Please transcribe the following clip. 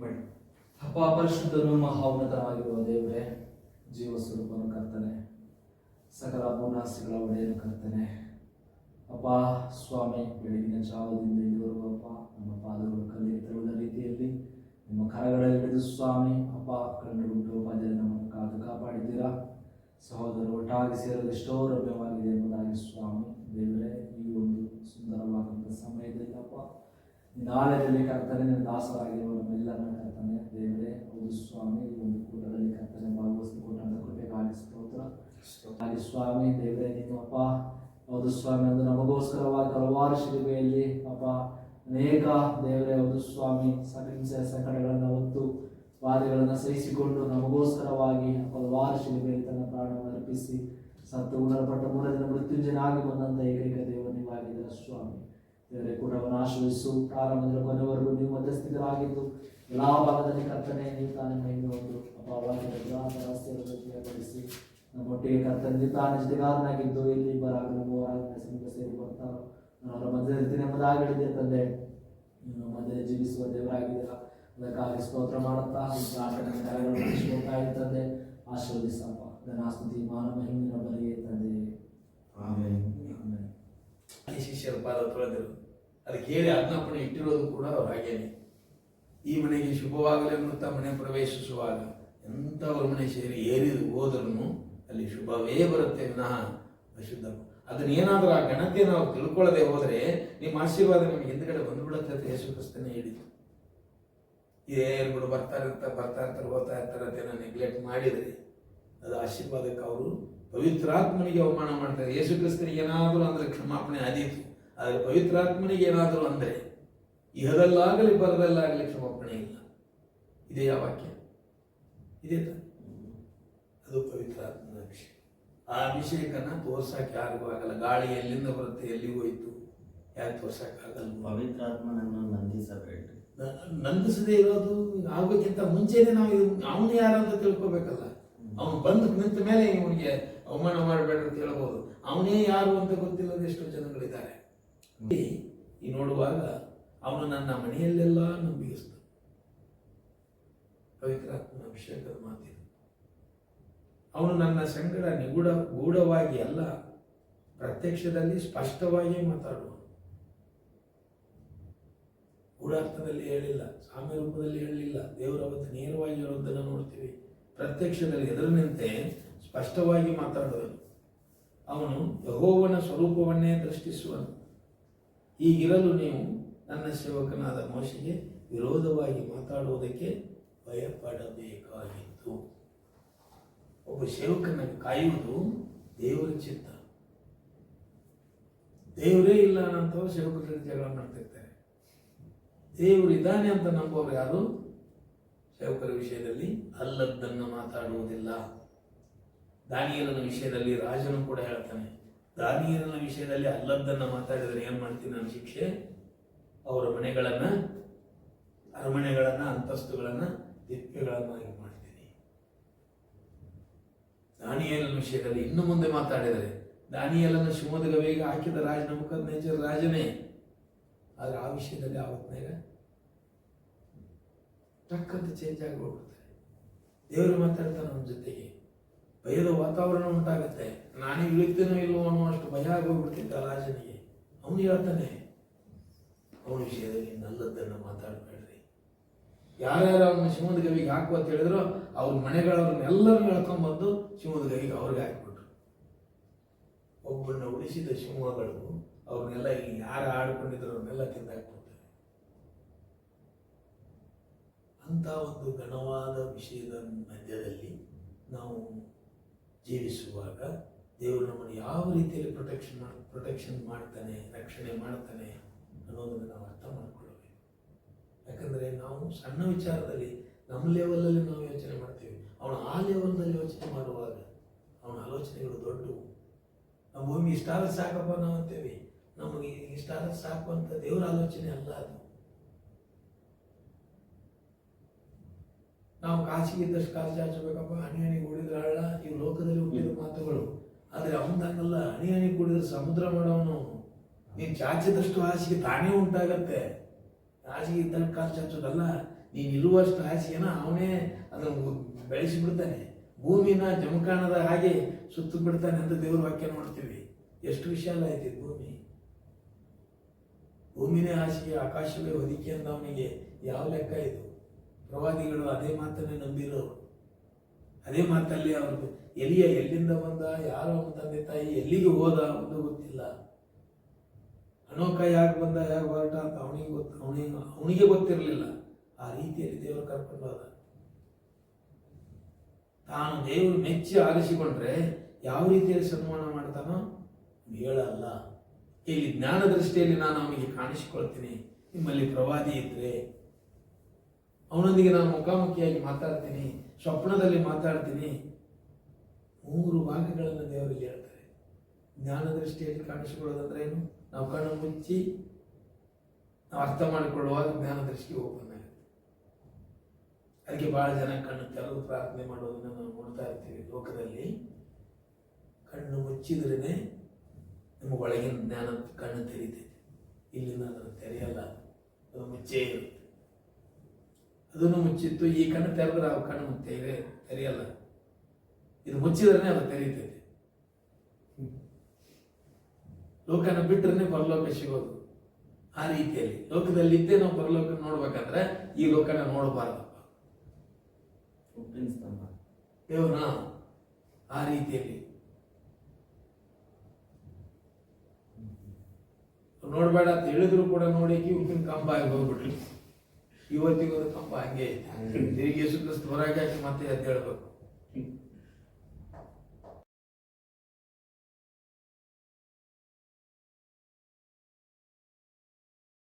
ಮಾಡಿ ಅಪ್ಪ ಪರಿಶುದ್ಧನು ಮಹೋನ್ನತರಾಗಿರುವ ದೇವರೇ ಜೀವ ಸ್ವರೂಪನು ಕರ್ತನೆ. ಸಕಲ ಪೂರ್ಣಾಸ್ತಿಗಳ ಒಡೆಯನ್ನು ಕರ್ತನೆ. ಅಪ್ಪ ಸ್ವಾಮಿ, ಬೆಳಗಿನ ಜಾವದಿಂದ ಇಲ್ಲಿವರೆಗೂ ನಮ್ಮ ಪಾದಗಳು ಕಲ್ಲಿಗೆ ತರುವ ರೀತಿಯಲ್ಲಿ, ನಿಮ್ಮ ಕರಗಳಲ್ಲಿ ಹಿಡಿದು ಸ್ವಾಮಿ ಅಪ್ಪ ಕಂಡುಬಿಟ್ಟು ಉಪದಲ್ಲಿ ನಮ್ಮನ್ನು ಕಾದು ಕಾಪಾಡಿದ್ದೀರಾ? ಸಹೋದರರು ಒಟ್ಟಾಗಿ ಸೇರಲು ಎಷ್ಟೋ ರಮ್ಯವಾಗಿದೆ ಎಂಬುದಾಗಿ ಸ್ವಾಮಿ, ದೇವರೇ, ಈ ಒಂದು ಸುಂದರವಾದಂಥ ಸಮಯದಲ್ಲಿ ಅಪ್ಪ ನಾಳೆಯಲ್ಲಿ ಕರ್ತನೆ ನಿನ್ನ ದಾಸರಾಗಿರುವ ನಮ್ಮೆಲ್ಲರನ್ನ ಕರ್ತನೆ ದೇವರೇ ಹೌದು ಸ್ವಾಮಿ ಈ ಒಂದು ಕೂಟದಲ್ಲಿ ಕರ್ತನೆ ಭಾಗವಹಿಸಿಕೊಂಡಂತ ಕೃಪೆಗಾಗಿ ಸ್ತೋತ್ರ. ಹಾಗೆ ಸ್ವಾಮಿ ದೇವರೇ ನಿಮ್ಮಪ್ಪ ಹೌದು ಸ್ವಾಮಿ ಅಂದ್ರೆ ನಮಗೋಸ್ಕರವಾಗಿ ಹಲವಾರು ಶಿಲುಬೆಯಲ್ಲಿ ಅಪ್ಪ ಅನೇಕ ದೇವರೇ ಹೌದು ಸ್ವಾಮಿ ಹಿಂಸೆ ಸಂಕಟಗಳನ್ನು ಹೊತ್ತು ಬಾಧೆಗಳನ್ನು ಸಹಿಸಿಕೊಂಡು ನಮಗೋಸ್ಕರವಾಗಿ ಹಲವಾರು ಶಿಲುಬೆಯಲ್ಲಿ ತನ್ನ ಪ್ರಾಣವನ್ನು ಅರ್ಪಿಸಿ ಸತ್ತು ಉಣಲ್ಪಟ್ಟ ಮೂರನೇ ಮೃತ್ಯುಂಜನಾಗಿ ಬಂದಂಥ ಏಕೈಕ ದೇವರು ನೀವಾಗಿದ್ದೀರ ಸ್ವಾಮಿ. ದೇವರೇ ಕೂಟವನ್ನು ಆಶ್ರಯಿಸು ಪ್ರಾರಂಭದಿಂದ ಕೊನೆವರೆಗೂ ನೀವು ಮಧ್ಯಸ್ಥಿತರಾಗಿದ್ದು ಎಲ್ಲಾ ಭಾಗದಲ್ಲಿ ಕರ್ತನೆ ನೀವು ತಾನೇ ಮಹಿಮೆ ಒಂದು ಅಪವಾದದ ರಸ್ತೆಯನ್ನು ಕ್ರಿಯಪಡಿಸಿ ನಮ್ಮೊಟ್ಟಿಗೆ ಕರ್ತನೆ ನೀವು ತಾನೇ ಜೊತೆಗಾರನಾಗಿದ್ದು ಇಲ್ಲಿ ಬರಾಗಲು ಮೂವರಾಗಲಿ ಸಮೀಪ ಸೇರಿ ಬರ್ತಾರೋ ನಾನು ಅವರ ಮಧ್ಯದಲ್ಲಿ ಇರ್ತೀನಿ ಎಂಬುದಾಗಿಡಿದೆ ತಂದೆ. ನೀವು ನಮ್ಮ ಮಧ್ಯದಲ್ಲಿ ಜೀವಿಸುವ ದೇವರಾಗಿದ್ದೀರ ಅದಕ್ಕಾಗಿ ಸ್ತೋತ್ರ ಮಾಡುತ್ತಾ ಪ್ರಾರ್ಥನೆ ಕಾರ್ಯಗಳನ್ನು ನಡೆಸಿಕೊಳ್ತಾ ಇರ್ತದೆ ಆಶೀರ್ವದಿಸಪ್ಪ. ಧನಾಸ್ತುತಿ ಮಾನ ಮಹಿಮಿನ ಬಲಿಗೆ ತಂದೆ. ಆಮೇಲೆ ಶಿಷ್ಯರ ಪಾದ ತೊಳೆದರು ಅದಕ್ಕೆ ಹೇಳಿ ಆಜ್ಞಾಪನೆ ಇಟ್ಟಿರೋದು ಕೂಡ ಅವ್ರು ಹಾಗೇನೆ. ಈ ಮನೆಗೆ ಶುಭವಾಗಲಿ ಅನ್ನುತ್ತಾ ಮನೆ ಪ್ರವೇಶಿಸುವಾಗ ಎಂಥವ್ರ ಮನೆ ಸೇರಿ ಏರಿದು ಹೋದ್ರೂ ಅಲ್ಲಿ ಶುಭವೇ ಬರುತ್ತೆ ವಿನಃ ಅಶುದ್ಧ ಅದನ್ನ ಏನಾದರೂ ಆ ಗಣತೆ ನಾವು ತಿಳ್ಕೊಳ್ಳದೆ ಹೋದರೆ ನಿಮ್ಮ ಆಶೀರ್ವಾದ ನಿಮಗೆ ಹಿಂದ್ಗಡೆ ಬಂದ್ಬಿಡುತ್ತೆ ಅಂತ ಯೇಸು ಕ್ರಿಸ್ತನೇ ಹೇಳಿದ್ರು ಏನ್ ಬಿಡು, ಬರ್ತಾ ಇರ್ತಾರೆ ಬರ್ತಾ ಇರ್ತಾರೆ, ಹೋಗ್ತಾ ಇರ್ತಾರೆ ಅಂತ ನೆಗ್ಲೆಕ್ಟ್ ಮಾಡಿದರೆ ಅದು ಆಶೀರ್ವಾದಕ್ಕೆ ಅವರು ಪವಿತ್ರಾತ್ಮನಿಗೆ ಅವಮಾನ ಮಾಡ್ತಾರೆ. ಯೇಸು ಕ್ರಿಸ್ತನಿಗೆ ಏನಾದರೂ ಅಂದರೆ ಕ್ಷಮಾಪಣೆ ಆದೀತು. ಆದರೆ ಪವಿತ್ರಾತ್ಮನಿಗೆ ಏನಾದರೂ ಅಂದರೆ ಇಹದಲ್ಲಾಗಲಿ ಬರದಲ್ಲಾಗಲಿ ಕ್ಷಮಾಪಣೆ ಇಲ್ಲ. ಇದೇ ಯಾವ ವಾಕ್ಯ. ಇದೇ? ಅದು ಪವಿತ್ರಾತ್ಮನ ವಿಷಯ ಆ ಅಭಿಷೇಕನ ತೋರ್ಸಕ್ಕೆ ಯಾರಿಗೂ ಆಗಲ್ಲ ಗಾಳಿ ಎಲ್ಲಿಂದ ಬರುತ್ತೆ ಎಲ್ಲಿಗೆ ಹೋಯ್ತು ಯಾಕೆ ತೋರ್ಸಕ್ಕಾಗಲ್ಲ ಪವಿತ್ರಾತ್ಮನನ್ನು ನಂದಿಸಬೇಡ್ರಿ ನಂದಿಸದೇ ಇರೋದು ಆಗೋಕ್ಕಿಂತ ಮುಂಚೆನೆ ನಾವು ಅವನು ಯಾರು ಅಂತ ತಿಳ್ಕೊಬೇಕಲ್ಲ? ಅವನು ಬಂದು ನಿಂತ ಮೇಲೆ ಇವನಿಗೆ ಅವಮಾನ ಮಾಡಬೇಡ ಅಂತ ಹೇಳ್ಬೋದು. ಅವನೇ ಯಾರು ಅಂತ ಗೊತ್ತಿಲ್ಲದ ಎಷ್ಟೋ ಜನಗಳಿದ್ದಾರೆ. ಈ ನೋಡುವಾಗ ಅವನು ನನ್ನ ಮನೆಯಲ್ಲೆಲ್ಲ ನಂಬಿಗಿಸ್ತ ಪವಿತ್ರಾತ್ಮನ ಅಭಿಷೇಕದ ಮಾತಿದೆ ಅವನು ನನ್ನ ಸಂಗಡ ನಿಗೂಢ, ಗೂಢವಾಗಿ ಅಲ್ಲ, ಪ್ರತ್ಯಕ್ಷದಲ್ಲಿ ಸ್ಪಷ್ಟವಾಗಿ ಮಾತಾಡುವ ಗೂಢಾರ್ಥದಲ್ಲಿ ಹೇಳಿಲ್ಲ, ಸಾಮ್ಯ ರೂಪದಲ್ಲಿ ಹೇಳಲಿಲ್ಲ ದೇವರ ಅವತ್ತು ನೇರವಾಗಿ ಹೇಳೋದನ್ನು ನೋಡ್ತೀವಿ ಪ್ರತ್ಯಕ್ಷದಲ್ಲಿ ಎದುರಿನಂತೆ ಸ್ಪಷ್ಟವಾಗಿ ಮಾತಾಡುವನು. ಅವನು ಯಹೋವನ ಸ್ವರೂಪವನ್ನೇ ದೃಷ್ಟಿಸುವನು. ಹೀಗಿರಲು ನೀವು ನನ್ನ ಸೇವಕನಾದ ಮೋಶೆಗೆ ವಿರೋಧವಾಗಿ ಮಾತಾಡುವುದಕ್ಕೆ ಭಯಪಡಬೇಕಾಗಿತ್ತು. ಒಬ್ಬ ಸೇವಕನ ಕಾಯುವುದು ದೇವರ ಚಿತ್ತ. ದೇವರೇ ಇಲ್ಲ ಅನ್ನೋಂಥವ್ರು ಸೇವಕರ ಜಗಳ ಮಾಡ್ತಿರ್ತಾರೆ. ದೇವರು ಇದ್ದಾನೆ ಅಂತ ನಂಬೋರು ಯಾರು ಸೇವಕರ ವಿಷಯದಲ್ಲಿ ಅಲ್ಲದ್ದನ್ನು ಮಾತಾಡುವುದಿಲ್ಲ. ದಾನಿಯಲನ ವಿಷಯದಲ್ಲಿ ರಾಜನು ಕೂಡ ಹೇಳ್ತಾನೆ ದಾನಿಯಲನ ವಿಷಯದಲ್ಲಿ ಅಲ್ಲದ್ದನ್ನು ಮಾತಾಡಿದರೆ ಏನು ಮಾಡ್ತೀನಿ ನಾನು ಶಿಕ್ಷೆ? ಅವರ ಮನೆಗಳನ್ನ, ಅರಮನೆಗಳನ್ನ, ಅಂತಸ್ತುಗಳನ್ನು ದಿಪ್ಪೆಗಳನ್ನಾಗಿ ಮಾಡ್ತೀನಿ. ದಾನಿಯಲನ ವಿಷಯದಲ್ಲಿ ಇನ್ನು ಮುಂದೆ ಮಾತಾಡಿದರೆ ದಾನಿಯಲ್ಲನ್ನು ಶಿವಮೊಗ್ಗ ಬೇಗ ಹಾಕಿದ ರಾಜ ನಮಕದ್ನೇಜರ್ ರಾಜನೇ. ಆದ್ರೆ ಆ ವಿಷಯದಲ್ಲಿ ಆವತ್ತಿನಾಗ ಟಕ್ಕಂತ ಚೇಂಜ್ ಆಗಿ ಹೋಗ್ಬಿಡ್ತಾರೆ. ದೇವರು ಮಾತಾಡ್ತಾನೆ ನಮ್ಮ ಜೊತೆಗೆ. ಭಯದ ವಾತಾವರಣ ಉಂಟಾಗುತ್ತೆ. ನಾನೇ ಇಳಿತೇನೋ ಇಲ್ಲವೋ ಅನ್ನುವಷ್ಟು ಭಯ ಆಗೋಗ್ಬಿಡ್ತಿದ್ದ ರಾಜನಿಗೆ. ಅವನು ಹೇಳ್ತಾನೆ, ಅವನ ವಿಷಯದಲ್ಲಿ ನಲ್ಲದ್ದನ್ನು ಮಾತಾಡಬೇಡ್ರಿ. ಯಾರ್ಯಾರು ಅವನ ಶಿವಮೊಗ್ಗ ಗವಿಗೆ ಹಾಕು ಅಂತ ಹೇಳಿದ್ರು ಅವ್ರ ಮನೆಗಳವ್ರನ್ನೆಲ್ಲರನ್ನು ಎಳ್ಕೊಂಡ್ಬಂದು ಶಿವಮೊಗ್ಗ ಗವಿಗೆ ಅವ್ರಿಗೆ ಹಾಕಿಬಿಟ್ರು. ಒಬ್ಬನ್ನ ಉಳಿಸಿದ ಶಿವಮೊಗ್ಗಗಳು ಅವ್ರನ್ನೆಲ್ಲ ಇಲ್ಲಿ ಯಾರು ಆಡ್ಕೊಂಡಿದ್ರು ಅವ್ರನ್ನೆಲ್ಲ ತಿಂದಾಕ್ಬಿಡ್ತಾರೆ. ಅಂಥ ಒಂದು ಘನವಾದ ವಿಷಯದ ಮಧ್ಯದಲ್ಲಿ ನಾವು ಜೀವಿಸುವಾಗ ದೇವರು ನಮ್ಮನ್ನು ಯಾವ ರೀತಿಯಲ್ಲಿ ಪ್ರೊಟೆಕ್ಷನ್ ಮಾಡಿ ಪ್ರೊಟೆಕ್ಷನ್ ಮಾಡ್ತಾನೆ, ರಕ್ಷಣೆ ಮಾಡ್ತಾನೆ ಅನ್ನೋದನ್ನು ನಾವು ಅರ್ಥ ಮಾಡ್ಕೊಳ್ಬೇಕು ಯಾಕಂದರೆ ನಾವು ಸಣ್ಣ ವಿಚಾರದಲ್ಲಿ ನಮ್ಮ ಲೆವೆಲಲ್ಲಿ ನಾವು ಯೋಚನೆ ಮಾಡ್ತೀವಿ. ಅವನು ಆ ಲೆವೆಲ್ನಲ್ಲಿ ಯೋಚನೆ ಮಾಡುವಾಗ ಅವನ ಆಲೋಚನೆಗಳು ದೊಡ್ಡವು ನಮ್ಮ ಭೂಮಿ ಇಷ್ಟಾದ್ರೆ ಸಾಕಪ್ಪ ನಾವು ಅಂತೇವೆ. ನಮಗೆ ಇಷ್ಟಾದ್ರೆ ಸಾಕು ಅಂತ ದೇವರ ಆಲೋಚನೆ ಅಲ್ಲ ಅದು. ನಾವು ಕಾಸಿಗೆ ಇದ್ದಷ್ಟು ಕಾಸು ಚಾಚಬೇಕಪ್ಪ ಹನಿ ಹನಿ ಕೂಡಿದ್ರೆ ಈ ಲೋಕದಲ್ಲಿ ಹುಟ್ಟಿದ ಮಾತುಗಳು. ಆದರೆ ಅವನಲ್ಲ ಹನಿ ಹನಿ ಕೂಡಿದ್ರೆ ಸಮುದ್ರ ಮಾಡೋನು ನೀನು ಚಾಚಿದಷ್ಟು ಹಾಸಿಗೆ ತಾನೇ ಉಂಟಾಗತ್ತೆ. ಹಾಸಿಗೆ ಇದ್ದಾಗ ಕಾಸು ಚಾಚೋದಲ್ಲ ನೀನು ಇರುವಷ್ಟು ಹಾಸಿಗೆನ ಅವನೇ ಅದನ್ನು ಬೆಳೆಸಿ ಬಿಡ್ತಾನೆ ಭೂಮಿನ ಜಮಖಾನದ ಹಾಗೆ ಸುತ್ತು ಬಿಡ್ತಾನೆ ಅಂತ ದೇವ್ರ ವಾಕ್ಯ ನೋಡ್ತೀವಿ. ಎಷ್ಟು ವಿಶಾಲ ಐತಿ ಭೂಮಿ. ಭೂಮಿನೇ ಹಾಸಿಗೆ ಆಕಾಶವೇ ಹೊದಿಕೆ ಅಂತ ಅವನಿಗೆ ಯಾವ ಲೆಕ್ಕ ಇದು? ಪ್ರವಾದಿಗಳು ಅದೇ ಮಾತನ್ನೇ ನಂಬಿರೋರು. ಅದೇ ಮಾತಲ್ಲಿ ಅವರು ಎಲಿಯ ಎಲ್ಲಿಂದ ಬಂದ, ಯಾರು ಅವನ ತಂದೆ ತಾಯಿ, ಎಲ್ಲಿಗೆ ಹೋದ ಒಂದು ಗೊತ್ತಿಲ್ಲ. ಅನೋಕ ಯಾಕೆ ಬಂದ, ಯಾಕೆ ಹೊರಟ ಅಂತ ಅವನಿಗೆ ಗೊತ್ತು ಅವನಿಗೆ ಅವನಿಗೆ ಗೊತ್ತಿರಲಿಲ್ಲ. ಆ ರೀತಿಯಲ್ಲಿ ದೇವರು ಕರ್ಕೊಂಡು ಹೋದ ತಾನು ದೇವರು ಮೆಚ್ಚಿ ಆರಿಸಿಕೊಂಡ್ರೆ ಯಾವ ರೀತಿಯಲ್ಲಿ ಸನ್ಮಾನ ಮಾಡ್ತಾನೋ? ಹೇಳಲ್ಲ ಇಲ್ಲಿ ಜ್ಞಾನ ದೃಷ್ಟಿಯಲ್ಲಿ ನಾನು ಅವನಿಗೆ ಕಾಣಿಸಿಕೊಳ್ತೀನಿ. ನಿಮ್ಮಲ್ಲಿ ಪ್ರವಾದಿ ಇದ್ರೆ ಅವನೊಂದಿಗೆ ನಾನು ಮುಖಾಮುಖಿಯಾಗಿ ಮಾತಾಡ್ತೀನಿ, ಸ್ವಪ್ನದಲ್ಲಿ ಮಾತಾಡ್ತೀನಿ. ಮೂರು ಭಾಗಗಳನ್ನು ದೇವರಿಗೆ ಹೇಳ್ತಾರೆ. ಜ್ಞಾನ ದೃಷ್ಟಿಯಲ್ಲಿ ಕಾಣಿಸಿಕೊಳ್ಳೋದಂದ್ರೆ ಏನು? ನಾವು ಕಣ್ಣು ಮುಚ್ಚಿ ನಾವು ಅರ್ಥ ಮಾಡಿಕೊಳ್ಳುವಾಗ ಜ್ಞಾನ ದೃಷ್ಟಿ ಓಪನ್ ಆಗುತ್ತೆ. ಅದಕ್ಕೆ ಬಹಳ ಜನ ಕಣ್ಣು ತೆರೆದು ಪ್ರಾರ್ಥನೆ ಮಾಡೋದನ್ನ ನಾವು ನೋಡ್ತಾ ಇರ್ತೀವಿ ಲೋಕದಲ್ಲಿ. ಕಣ್ಣು ಮುಚ್ಚಿದ್ರೇ ನಿಮ್ಮ ಒಳಗಿನ ಜ್ಞಾನ ಕಣ್ಣು ತೆರೀತೈತೆ. ಇಲ್ಲಿಂದ ಅದನ್ನು ತೆರೆಯಲ್ಲ, ಅದು ಮುಚ್ಚೇ ಇರುತ್ತೆ. ಅದನ್ನು ಮುಚ್ಚಿತ್ತು ಈ ಕಣ್ಣು ತೆರೆದ್ರೆ ಆ ಕಣ್ಣು ತೆರೆ ತೆರೆಯಲ್ಲ. ಇದು ಮುಚ್ಚಿದ್ರೆ ಅದು ತೆರೀತೈತೆ ಲೋಕನ ಬಿಟ್ಟರೆ ಪರಲೋಕ ಸಿಗೋದು ಆ ರೀತಿಯಲ್ಲಿ. ಲೋಕದಲ್ಲಿ ಇದ್ದೇ ನಾವು ಪರಲೋಕ ನೋಡ್ಬೇಕಂದ್ರೆ ಈ ಲೋಕನ ನೋಡಬಾರ್ದಪ್ಪ ದೇವ್ರ ಆ ರೀತಿಯಲ್ಲಿ. ನೋಡ್ಬೇಡ ಅಂತ ಹೇಳಿದ್ರು ಕೂಡ ನೋಡಿ ಉಪ್ಪಿನ ಕಂಬ ಆಗಿ ಹೋಗ್ಬಿಟ್ರಿ. ಇವತ್ತಿಗೂ ಕಂಬ ಹಂಗೆ. ಇದೆ ತಿರುಗಿ ಕ್ರಿಸ್ತ ಹೊರಗೆ ಹಾಕಿ ಮತ್ತೆ ಎದ್ದೇಳ್ಬೇಕು